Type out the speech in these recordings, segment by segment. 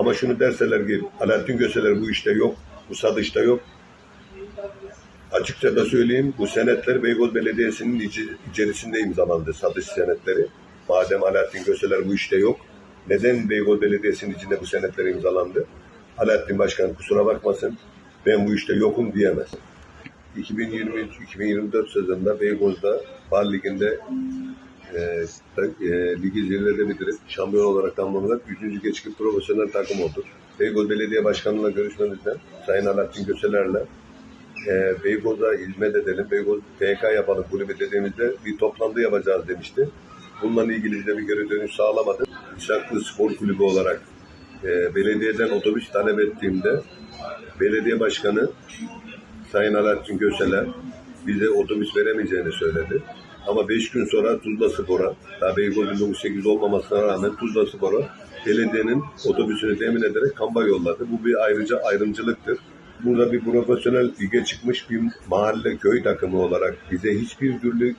Ama şunu derseler ki Alaaddin Göseler bu işte yok, bu satışta yok. Açıkça da söyleyeyim bu senetler Beykoz Belediyesi'nin içerisinde imzalandı satış senetleri. Madem Alaaddin Göseler bu işte yok. Neden Beykoz Belediyesi'nin içinde bu senetler imzalandı? Alaaddin Başkan kusura bakmasın ben bu işte yokum diyemez. 2023-2024 sezonunda Beykoz'da Bal Ligi'nde e, ta- e, ligi zirvede bitirip şampiyon olarak tamamlanan 3. geçkin profesyonel takım oldu. Beykoz Belediye Başkanı'na görüşmemizden Sayın Alaaddin Göseler'le e, Beykoz'a hizmet edelim, Beykoz TK yapalım kulübü dediğimizde bir toplantı yapacağız demişti. Bununla ilgili de bir geri dönüş sağlamadı. İshaklı Spor Kulübü olarak e, belediyeden otobüs talep ettiğimde belediye başkanı Sayın Alaaddin Göseler bize otobüs veremeyeceğini söyledi. Ama 5 gün sonra Tuzla Spor'a, daha Beykoz 1908 olmamasına rağmen Tuzla Spor'a belediyenin otobüsünü temin ederek kamba yolladı. Bu bir ayrıca ayrımcılıktır. Burada bir profesyonel lige çıkmış bir mahalle köy takımı olarak bize hiçbir türlü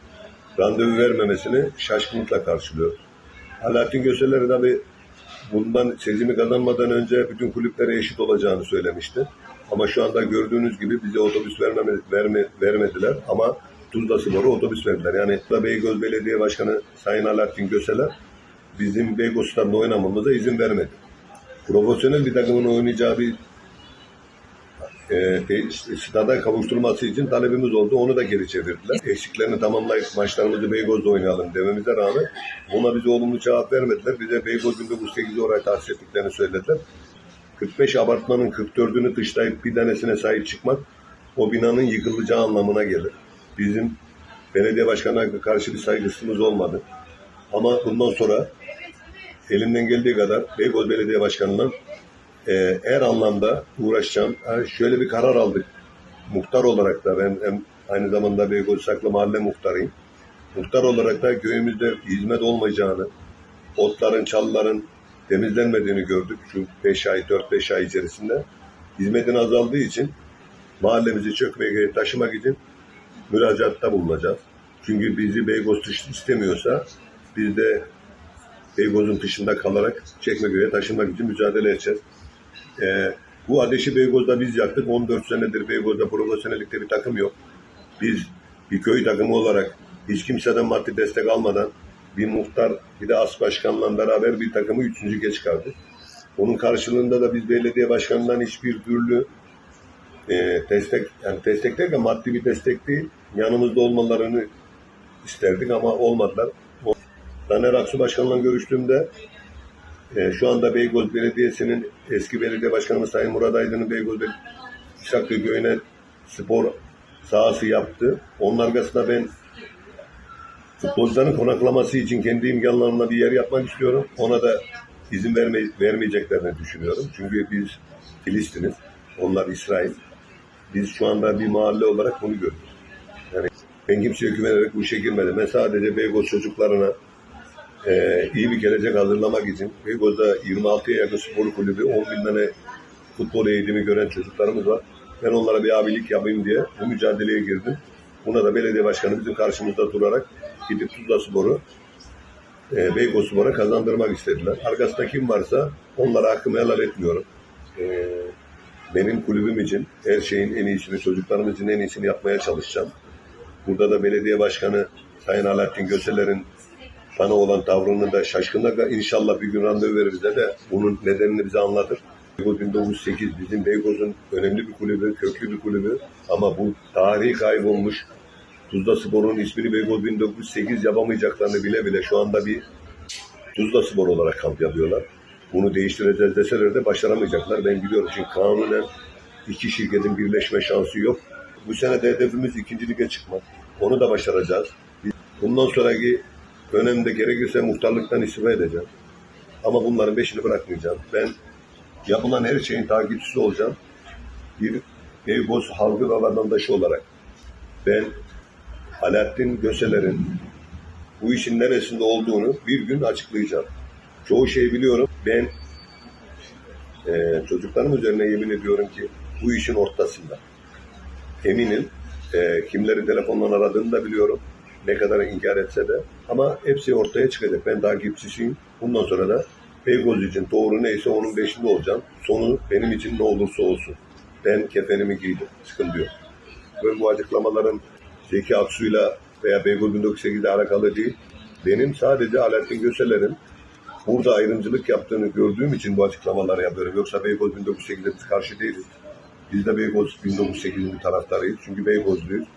randevu vermemesini şaşkınlıkla karşılıyor. Alaaddin Göseler tabii bundan seçimi kazanmadan önce bütün kulüplere eşit olacağını söylemişti. Ama şu anda gördüğünüz gibi bize otobüs vermeme, verme, vermediler ama Tuzla Spor'a otobüs verdiler. Yani da Beykoz Belediye Başkanı Sayın Alaaddin Göseler bizim Beykoz Stadı'nda oynamamıza izin vermedi. Profesyonel bir takımın oynayacağı bir e, te- stada kavuşturması için talebimiz oldu. Onu da geri çevirdiler. Eksiklerini tamamlayıp maçlarımızı Beykoz'da oynayalım dememize rağmen buna bize olumlu cevap vermediler. Bize Beykoz 1908'i oraya tahsis ettiklerini söylediler. 45 apartmanın 44'ünü dışlayıp bir tanesine sahip çıkmak o binanın yıkılacağı anlamına gelir. Bizim belediye başkanına karşı bir saygısımız olmadı. Ama bundan sonra elimden geldiği kadar Beykoz Belediye Başkanı'ndan e, her anlamda uğraşacağım. Ha, şöyle bir karar aldık. Muhtar olarak da ben hem aynı zamanda Beykoz Saklı Mahalle muhtarıyım. Muhtar olarak da köyümüzde hizmet olmayacağını, otların, çalıların temizlenmediğini gördük şu 5 ay, 4-5 ay içerisinde. Hizmetin azaldığı için mahallemizi çökmeye taşımak için müracaatta bulunacağız. Çünkü bizi Beykoz istemiyorsa biz de Beykoz'un dışında kalarak Çekmeköy'e taşınmak için mücadele edeceğiz. Ee, bu ateşi Beykoz'da biz yaktık. 14 senedir Beykoz'da profesyonellikte bir takım yok. Biz bir köy takımı olarak hiç kimseden maddi destek almadan bir muhtar bir de as başkanla beraber bir takımı üçüncüye çıkardık. Onun karşılığında da biz belediye başkanından hiçbir türlü e, destek, yani destek derken maddi bir destek değil, yanımızda olmalarını isterdik ama olmadılar. Taner Aksu Başkan'la görüştüğümde e, şu anda Beykoz Belediyesi'nin eski belediye başkanımız Sayın Murat Aydın'ın Beykoz Bel- Şaklı Köyü'ne spor sahası yaptı. Onun arkasında ben futbolcuların konaklaması için kendi imkanlarımla bir yer yapmak istiyorum. Ona da izin verme, vermeyeceklerini düşünüyorum. Çünkü biz Filistiniz, onlar İsrail. Biz şu anda bir mahalle olarak bunu görüyoruz. Yani ben kimseye güvenerek bu işe girmedim. Ben sadece Beykoz çocuklarına e, iyi bir gelecek hazırlamak için Beykoz'da 26'ya yakın spor kulübü, 10 bin tane futbol eğitimi gören çocuklarımız var. Ben onlara bir abilik yapayım diye bu mücadeleye girdim. Buna da belediye başkanı bizim karşımızda durarak gidip Tuzla Spor'u e, Beykoz Spor'a kazandırmak istediler. Arkasında kim varsa onlara hakkımı helal etmiyorum. E, benim kulübüm için her şeyin en iyisini, çocuklarımız için en iyisini yapmaya çalışacağım. Burada da belediye başkanı Sayın Alaaddin Göseler'in bana olan tavrını da şaşkınlıkla inşallah bir gün randevu verir bize de bunun nedenini bize anlatır. Beykoz 1908 bizim Beykoz'un önemli bir kulübü, köklü bir kulübü ama bu tarihi kaybolmuş Tuzla Spor'un ismini Beykoz 1908 yapamayacaklarını bile bile şu anda bir Tuzla Spor olarak kamp yapıyorlar. Bunu değiştireceğiz deseler de başaramayacaklar. Ben biliyorum çünkü kanunen iki şirketin birleşme şansı yok. Bu sene de hedefimiz ikinci lige çıkmak. Onu da başaracağız. Bundan sonraki dönemde gerekirse muhtarlıktan istifa edeceğim. Ama bunların beşini bırakmayacağım. Ben yapılan her şeyin takipçisi olacağım. Bir Beykoz halkı ve vatandaşı olarak ben Alaaddin Göseler'in bu işin neresinde olduğunu bir gün açıklayacağım. Çoğu şey biliyorum. Ben e, çocuklarım üzerine yemin ediyorum ki bu işin ortasında. Eminim e, kimleri telefonla aradığını da biliyorum. Ne kadar inkar etse de. Ama hepsi ortaya çıkacak. Ben takipçisiyim. Bundan sonra da Beykoz için doğru neyse onun beşinde olacağım. Sonu benim için ne olursa olsun. Ben kefenimi giydim. Sıkıntı yok. Ben bu açıklamalarım Zeki Aksu'yla veya Beykoz 1908'de alakalı değil. Benim sadece Alaaddin Göseler'in burada ayrımcılık yaptığını gördüğüm için bu açıklamaları yapıyorum. Yoksa Beykoz 1908'e biz karşı değiliz. Biz de Beykoz 1908'in bir taraftarıyız. Çünkü Beykozluyuz.